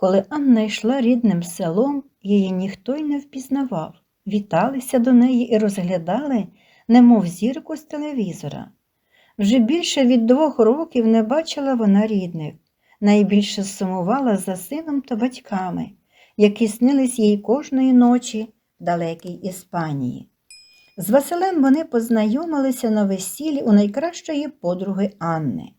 Коли Анна йшла рідним селом, її ніхто й не впізнавав. Віталися до неї і розглядали, немов зірку з телевізора. Вже більше від двох років не бачила вона рідних, найбільше сумувала за сином та батьками, які снились їй кожної ночі в далекій Іспанії. З Василем вони познайомилися на весіллі у найкращої подруги Анни.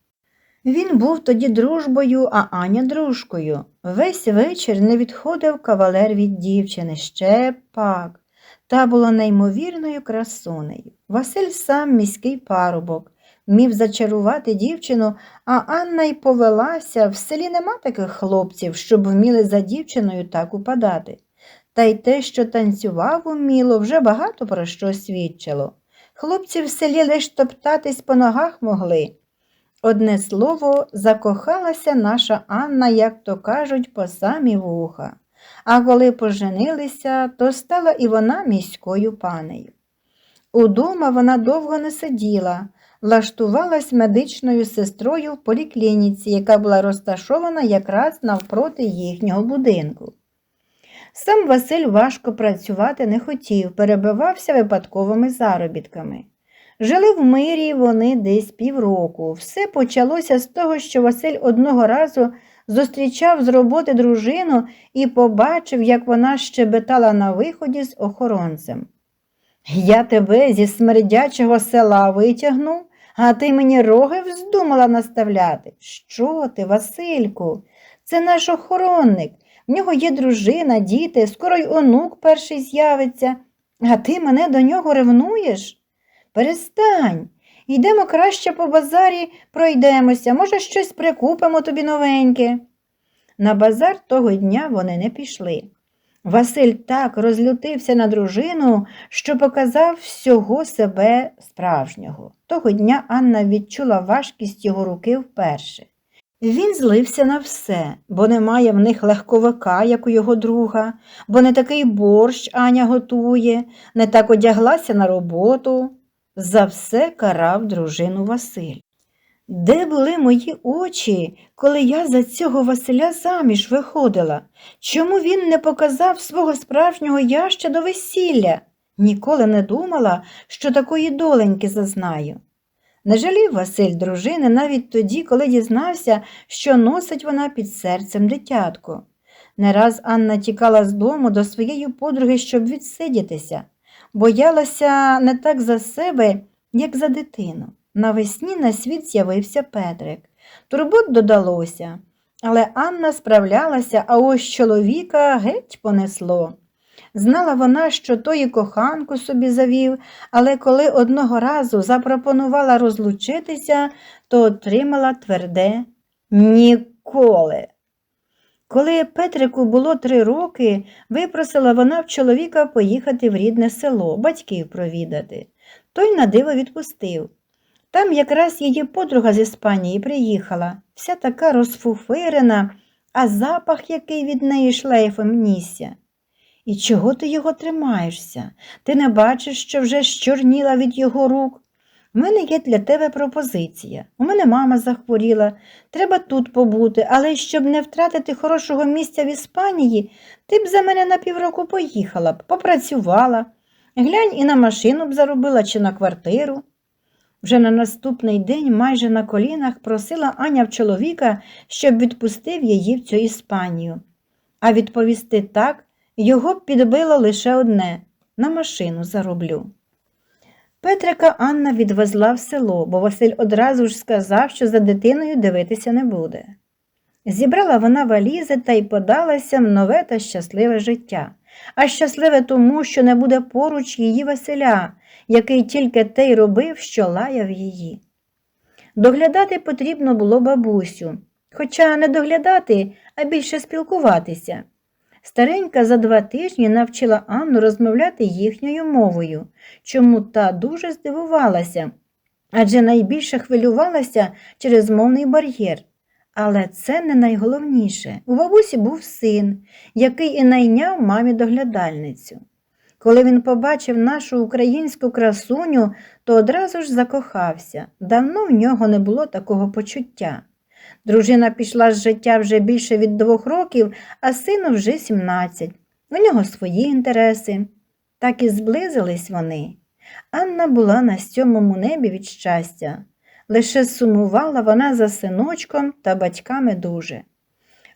Він був тоді дружбою, а Аня дружкою. Весь вечір не відходив кавалер від дівчини, ще пак. Та була неймовірною красунею. Василь сам міський парубок, мів зачарувати дівчину, а Анна й повелася. В селі нема таких хлопців, щоб вміли за дівчиною так упадати. Та й те, що танцював уміло, вже багато про що свідчило. Хлопці в селі лиш топтатись по ногах могли. Одне слово, закохалася наша Анна, як то кажуть, по самі вуха. А коли поженилися, то стала і вона міською панею. Удома вона довго не сиділа, влаштувалась медичною сестрою в поліклініці, яка була розташована якраз навпроти їхнього будинку. Сам Василь важко працювати не хотів, перебивався випадковими заробітками. Жили в мирі вони десь півроку. Все почалося з того, що Василь одного разу зустрічав з роботи дружину і побачив, як вона щебетала на виході з охоронцем. Я тебе зі смердячого села витягнув, а ти мені роги вздумала наставляти. Що ти, Васильку? Це наш охоронник. В нього є дружина, діти, скоро й онук перший з'явиться, а ти мене до нього ревнуєш? Перестань. Йдемо краще по базарі, пройдемося, може, щось прикупимо тобі новеньке. На базар того дня вони не пішли. Василь так розлютився на дружину, що показав всього себе справжнього. Того дня Анна відчула важкість його руки вперше. Він злився на все, бо немає в них легковика, як у його друга, бо не такий борщ Аня готує, не так одяглася на роботу. За все карав дружину Василь. Де були мої очі, коли я за цього Василя заміж виходила? Чому він не показав свого справжнього я ще до весілля? Ніколи не думала, що такої доленьки зазнаю. Не жалів Василь дружини навіть тоді, коли дізнався, що носить вона під серцем дитятко. Не раз Анна тікала з дому до своєї подруги, щоб відсидітися. Боялася не так за себе, як за дитину. Навесні на світ з'явився Петрик. Турбот додалося, але Анна справлялася, а ось чоловіка геть понесло. Знала вона, що тої коханку собі завів, але коли одного разу запропонувала розлучитися, то отримала тверде ніколи. Коли Петрику було три роки, випросила вона в чоловіка поїхати в рідне село, батьків провідати. Той на диво відпустив. Там якраз її подруга з Іспанії приїхала, вся така розфуфирена, а запах, який від неї шлейфом нісся. І чого ти його тримаєшся? Ти не бачиш, що вже щорніла від його рук? У мене є для тебе пропозиція. У мене мама захворіла, треба тут побути, але щоб не втратити хорошого місця в Іспанії, ти б за мене на півроку поїхала б, попрацювала. Глянь і на машину б заробила чи на квартиру. Вже на наступний день майже на колінах просила Аня в чоловіка, щоб відпустив її в цю Іспанію. А відповісти так його б підбило лише одне на машину зароблю. Петрика Анна відвезла в село, бо Василь одразу ж сказав, що за дитиною дивитися не буде. Зібрала вона валізи та й подалася в нове та щасливе життя, а щасливе тому, що не буде поруч її Василя, який тільки те й робив, що лаяв її. Доглядати потрібно було бабусю, хоча не доглядати, а більше спілкуватися. Старенька за два тижні навчила Анну розмовляти їхньою мовою, чому та дуже здивувалася, адже найбільше хвилювалася через мовний бар'єр. Але це не найголовніше. У бабусі був син, який і найняв мамі доглядальницю. Коли він побачив нашу українську красуню, то одразу ж закохався. Давно в нього не було такого почуття. Дружина пішла з життя вже більше від двох років, а сину вже 17. У нього свої інтереси. Так і зблизились вони. Анна була на сьомому небі від щастя. Лише сумувала вона за синочком та батьками дуже.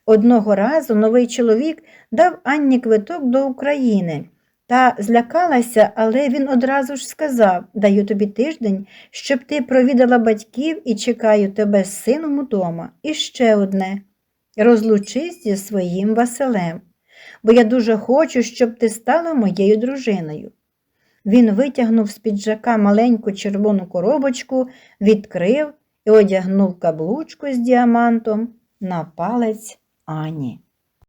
Одного разу новий чоловік дав Анні квиток до України та злякалася, але він одразу ж сказав даю тобі тиждень, щоб ти провідала батьків і чекаю тебе з сином удома. І ще одне розлучись зі своїм Василем, бо я дуже хочу, щоб ти стала моєю дружиною. Він витягнув з піджака маленьку червону коробочку, відкрив і одягнув каблучку з діамантом на палець Ані.